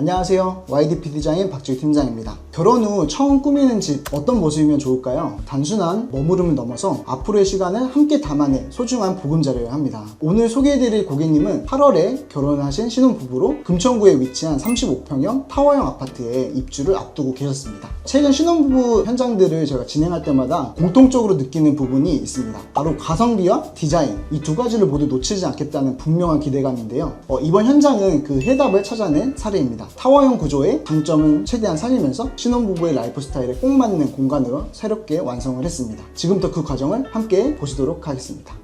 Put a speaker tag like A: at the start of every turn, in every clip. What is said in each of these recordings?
A: 안녕하세요. YDP 디자인 박지우 팀장입니다. 결혼 후 처음 꾸미는 집 어떤 모습이면 좋을까요? 단순한 머무름을 넘어서 앞으로의 시간을 함께 담아낼 소중한 보금자리여야 합니다. 오늘 소개해드릴 고객님은 8월에 결혼하신 신혼부부로 금천구에 위치한 35평형 타워형 아파트에 입주를 앞두고 계셨습니다. 최근 신혼부부 현장들을 제가 진행할 때마다 공통적으로 느끼는 부분이 있습니다. 바로 가성비와 디자인 이 두 가지를 모두 놓치지 않겠다는 분명한 기대감인데요. 어, 이번 현장은 그 해답을 찾아낸 사례입니다. 타워형 구조의 장점은 최대한 살리면서 신혼부부의 라이프 스타일에 꼭 맞는 공간으로 새롭게 완성을 했습니다. 지금부터 그 과정을 함께 보시도록 하겠습니다.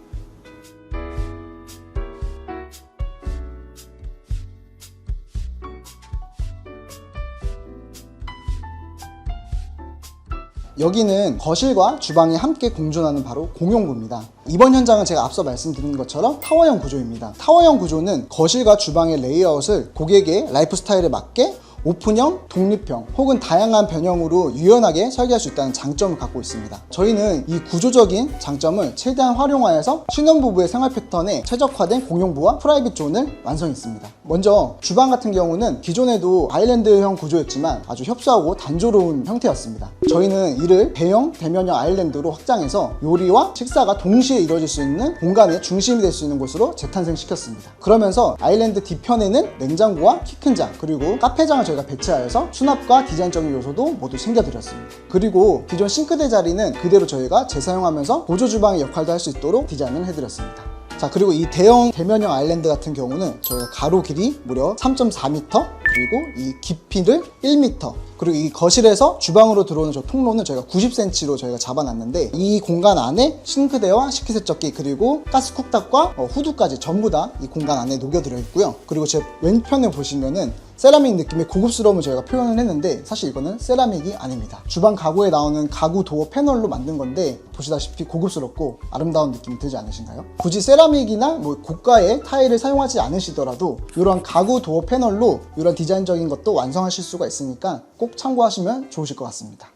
A: 여기는 거실과 주방이 함께 공존하는 바로 공용부입니다. 이번 현장은 제가 앞서 말씀드린 것처럼 타워형 구조입니다. 타워형 구조는 거실과 주방의 레이아웃을 고객의 라이프 스타일에 맞게 오픈형, 독립형 혹은 다양한 변형으로 유연하게 설계할 수 있다는 장점을 갖고 있습니다. 저희는 이 구조적인 장점을 최대한 활용하여서 신혼부부의 생활 패턴에 최적화된 공용부와 프라이빗 존을 완성했습니다. 먼저 주방 같은 경우는 기존에도 아일랜드형 구조였지만 아주 협소하고 단조로운 형태였습니다. 저희는 이를 대형, 대면형 아일랜드로 확장해서 요리와 식사가 동시에 이루어질 수 있는 공간의 중심이 될 수 있는 곳으로 재탄생시켰습니다. 그러면서 아일랜드 뒤편에는 냉장고와 키큰장 그리고 카페장을 저희가 배치하여서 수납과 디자인적인 요소도 모두 챙겨드렸습니다. 그리고 기존 싱크대 자리는 그대로 저희가 재사용하면서 보조 주방의 역할도 할 수 있도록 디자인을 해드렸습니다. 자 그리고 이 대형 대면형 아일랜드 같은 경우는 저희가 가로 길이 무려 3.4m 그리고 이 깊이를 1m 그리고 이 거실에서 주방으로 들어오는 저 통로는 저희가 90cm로 저희가 잡아놨는데 이 공간 안에 싱크대와 식기세척기 그리고 가스 쿡탑과 어, 후드까지 전부 다 이 공간 안에 녹여들어 있고요 그리고 제 왼편에 보시면은 세라믹 느낌의 고급스러움을 저희가 표현을 했는데 사실 이거는 세라믹이 아닙니다. 주방 가구에 나오는 가구 도어 패널로 만든 건데 보시다시피 고급스럽고 아름다운 느낌이 들지 않으신가요? 굳이 세라믹이나 뭐 고가의 타일을 사용하지 않으시더라도 이런 가구 도어 패널로 이런 디자인 적인 것도 완성하실 수가 있으니까 꼭 참고하시면 좋으실 것 같습니다.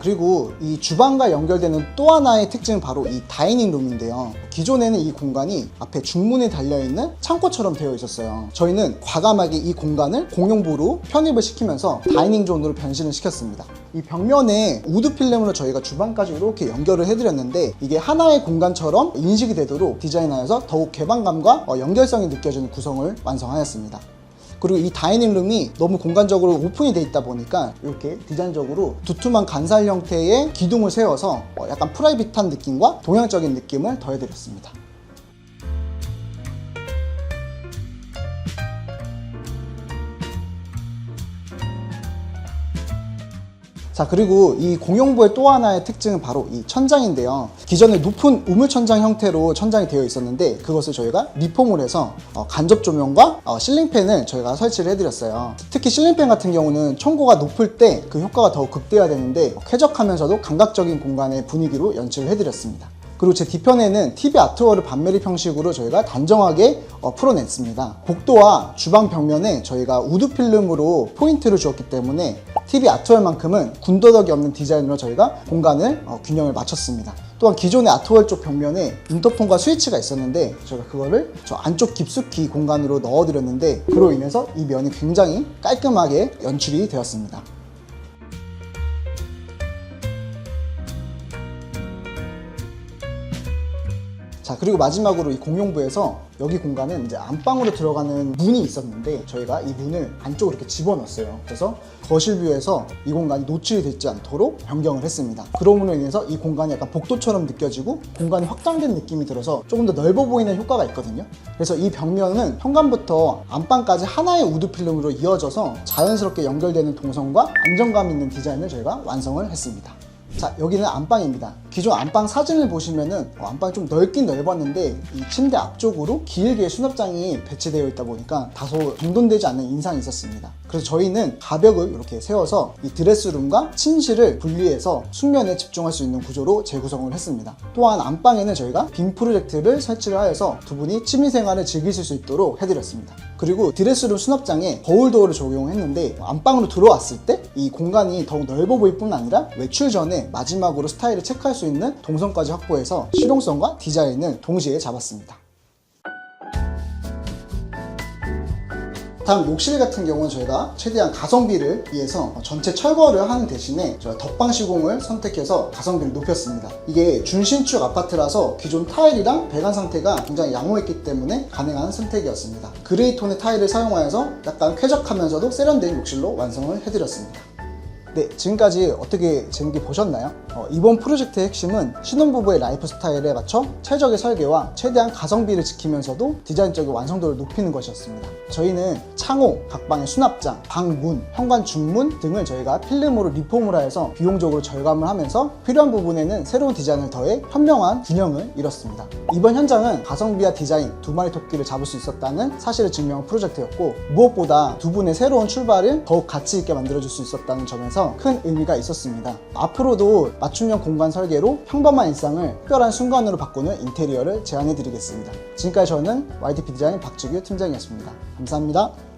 A: 그리고 이 주방과 연결되는 또 하나의 특징은 바로 이 다이닝 룸인데요. 기존에는 이 공간이 앞에 중문에 달려있는 창고처럼 되어 있었어요. 저희는 과감하게 이 공간을 공용부로 편입을 시키면서 다이닝 존으로 변신을 시켰습니다. 이 벽면에 우드 필름으로 저희가 주방까지 이렇게 연결을 해드렸는데 이게 하나의 공간처럼 인식이 되도록 디자인하여서 더욱 개방감과 어, 연결성이 느껴지는 구성을 완성하였습니다. 그리고 이 다이닝룸이 너무 공간적으로 오픈이 돼 있다 보니까 이렇게 디자인적으로 두툼한 간살 형태의 기둥을 세워서 어, 약간 프라이빗한 느낌과 동양적인 느낌을 더해드렸습니다. 자 그리고 이 공용부의 또 하나의 특징은 바로 이 천장인데요. 기존에 높은 우물 천장 형태로 천장이 되어 있었는데 그것을 저희가 리폼을 해서 어, 간접 조명과 어, 실링팬을 저희가 설치를 해드렸어요. 특히 실링팬 같은 경우는 청고가 높을 때 그 효과가 더욱 극대화되는데 쾌적하면서도 감각적인 공간의 분위기로 연출을 해드렸습니다. 그리고 제 뒤편에는 TV 아트월을 반매립 형식으로 저희가 단정하게 어, 풀어냈습니다. 복도와 주방 벽면에 저희가 우드 필름으로 포인트를 주었기 때문에 TV 아트월만큼은 군더더기 없는 디자인으로 저희가 공간을 어, 균형을 맞췄습니다. 또한 기존의 아트월 쪽 벽면에 인터폰과 스위치가 있었는데 저희가 그거를 저 안쪽 깊숙이 공간으로 넣어드렸는데 그로 인해서 이 면이 굉장히 깔끔하게 연출이 되었습니다. 자 그리고 마지막으로 이 공용부에서 여기 공간은 이제 안방으로 들어가는 문이 있었는데 저희가 이 문을 안쪽으로 이렇게 집어넣었어요. 그래서 거실 뷰에서 이 공간이 노출이 되지 않도록 변경을 했습니다. 그럼으로 인해서 이 공간이 약간 복도처럼 느껴지고 공간이 확장된 느낌이 들어서 조금 더 넓어 보이는 효과가 있거든요. 그래서 이 벽면은 현관부터 안방까지 하나의 우드 필름으로 이어져서 자연스럽게 연결되는 동선과 안정감 있는 디자인을 저희가 완성을 했습니다 자 여기는 안방입니다. 기존 안방 사진을 보시면은 어, 안방이 좀 넓긴 넓었는데 이 침대 앞쪽으로 길게 수납장이 배치되어 있다 보니까 다소 정돈되지 않는 인상이 있었습니다. 그래서 저희는 가벽을 이렇게 세워서 이 드레스룸과 침실을 분리해서 숙면에 집중할 수 있는 구조로 재구성을 했습니다. 또한 안방에는 저희가 빔 프로젝트를 설치를 하여서 두 분이 취미생활을 즐기실 수 있도록 해드렸습니다 그리고 드레스룸 수납장에 거울 도어를 적용했는데 안방으로 들어왔을 때 이 공간이 더욱 넓어 보일 뿐 아니라 외출 전에 마지막으로 스타일을 체크할 수 있는 동선까지 확보해서 실용성과 디자인을 동시에 잡았습니다. 다음 욕실 같은 경우는 저희가 최대한 가성비를 위해서 전체 철거를 하는 대신에 저희가 덕방 시공을 선택해서 가성비를 높였습니다. 이게 준신축 아파트라서 기존 타일이랑 배관 상태가 굉장히 양호했기 때문에 가능한 선택이었습니다. 그레이 톤의 타일을 사용하여서 약간 쾌적하면서도 세련된 욕실로 완성을 해드렸습니다. 네, 지금까지 어떻게 재밌게 보셨나요? 어, 이번 프로젝트의 핵심은 신혼부부의 라이프 스타일에 맞춰 최적의 설계와 최대한 가성비를 지키면서도 디자인적인 완성도를 높이는 것이었습니다. 저희는 창호, 각방의 수납장, 방문, 현관 중문 등을 저희가 필름으로 리폼을 하여서 비용적으로 절감을 하면서 필요한 부분에는 새로운 디자인을 더해 현명한 균형을 이뤘습니다. 이번 현장은 가성비와 디자인 두 마리 토끼를 잡을 수 있었다는 사실을 증명한 프로젝트였고 무엇보다 두 분의 새로운 출발을 더욱 가치 있게 만들어줄 수 있었다는 점에서 큰 의미가 있었습니다. 앞으로도 맞춤형 공간 설계로 평범한 일상을 특별한 순간으로 바꾸는 인테리어를 제안해 드리겠습니다. 지금까지 저는 YDP 디자인 박주규 팀장이었습니다. 감사합니다.